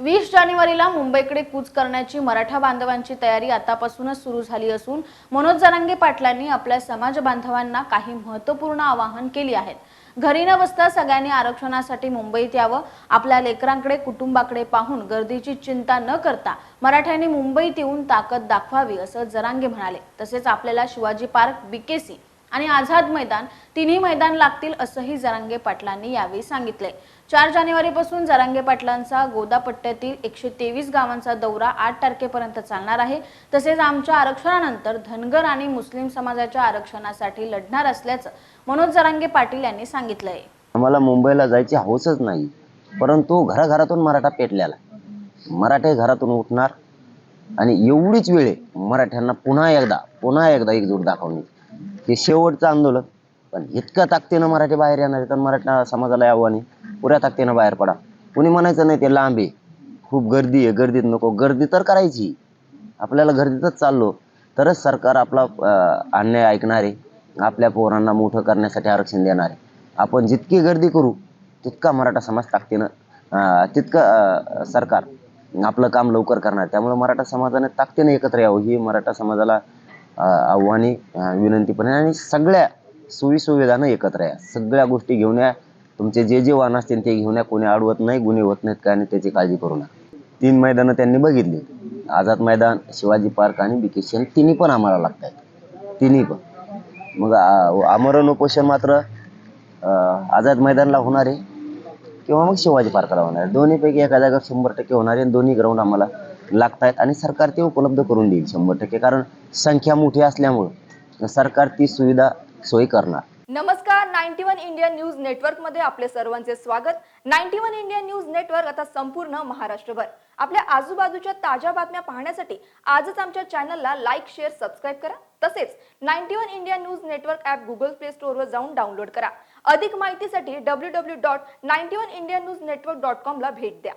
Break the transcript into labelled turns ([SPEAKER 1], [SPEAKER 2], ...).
[SPEAKER 1] वीस जानेवारीला मुंबईकडे कूच करण्याची मराठा बांधवांची तयारी आतापासूनच सुरू झाली असून मनोज जरांगे पाटलांनी आपल्या समाज बांधवांना काही महत्त्वपूर्ण आवाहन केली आहेत. घरी न बसता सगळ्यांनी आरक्षणासाठी मुंबईत यावं आपल्या लेकरांकडे कुटुंबाकडे पाहून गर्दीची चिंता न करता मराठ्यांनी मुंबईत येऊन ताकद दाखवावी असं जरांगे म्हणाले. तसेच आपल्याला शिवाजी पार्क बीकेसी आणि आझाद मैदान तिन्ही मैदान लागतील असंही जरांगे पाटलांनी यावेळी सांगितले चार जानेवारीपासून जरांगे पाटलांचा गोदापट्ट्यातील एकशे तेवीस गावांचा दौरा आठ तारखेपर्यंत चालणार आहे. तसेच आमच्या आरक्षणानंतर धनगर आणि मुस्लिम समाजाच्या आरक्षणासाठी लढणार असल्याचं मनोज जरांगे पाटील यांनी सांगितलंय.
[SPEAKER 2] आम्हाला मुंबईला जायची हौसच नाही परंतु घराघरातून मराठा पेटलेला मराठे घरातून उठणार आणि एवढीच वेळ आहे मराठ्यांना पुन्हा एकदा पुन्हा एकदा एकजूट दाखवणे ते शेवटचं आंदोलन. पण इतक्या ताकदीनं मराठी बाहेर येणार आहे तर मराठा समाजाला आव्हान आहे. पुऱ्या ताकदीनं बाहेर पडा. कुणी म्हणायचं नाही ते लांब आहे. खूप गर्दी आहे. गर्दीत नको. गर्दी तर करायची. आपल्याला गर्दीतच चाललो. तरच सरकार आपला अन्याय ऐकणार आहे. आपल्या पोरांना मोठं करण्यासाठी आरक्षण देणार आहे. आपण जितकी गर्दी करू तितका मराठा समाज ताकदीनं अं, तितकं सरकार आपलं काम लवकर करणार. त्यामुळे मराठा समाजाने ताकदीने एकत्र यावं. ही मराठा समाजाला आव्हाने विनंती पण आहे. आणि सगळ्या सोयीसुविधानं एकत्र या. सगळ्या गोष्टी घेऊन या. तुमचे जे जे वाहन असतील ते घेऊन या. कोणी अडवत नाही गुन्हे होत नाहीत काय नाही त्याची काळजी करू नका. तीन मैदानं त्यांनी बघितली. आझाद मैदान शिवाजी पार्क आणि बिकेशन तिन्ही पण आम्हाला लागत आहेत तिन्ही पण. मग आमरण उपोषण मात्र आझाद मैदानला होणार आहे. किंवा मग शिवाजी पार्कला होणार आहे. दोन्हीपैकी एका जागा शंभर टक्के होणार आहे आणि दोन्ही ग्राउंड आम्हाला लागत आहेत आणि सरकार ते उपलब्ध करून देईल शंभर टक्के. कारण संख्या मोठी असल्यामुळं सरकार ती सुविधा सोयी करणार.
[SPEAKER 3] नमस्कार नाईन्टी वन इंडिया न्यूज नेटवर्कमध्ये आपले सर्वांचे स्वागत. Ninety one India news network आता संपूर्ण महाराष्ट्रभर. आपल्या आजूबाजूच्या ताज्या बातम्या पाहण्यासाठी आजच आमच्या चॅनलला लाईक शेअर सबस्क्राईब करा. तसेच ninety one India news network app Google play स्टोअरवर जाऊन डाउनलोड करा. अधिक माहितीसाठी W W dot ninety one India news network dot कॉमला भेट द्या.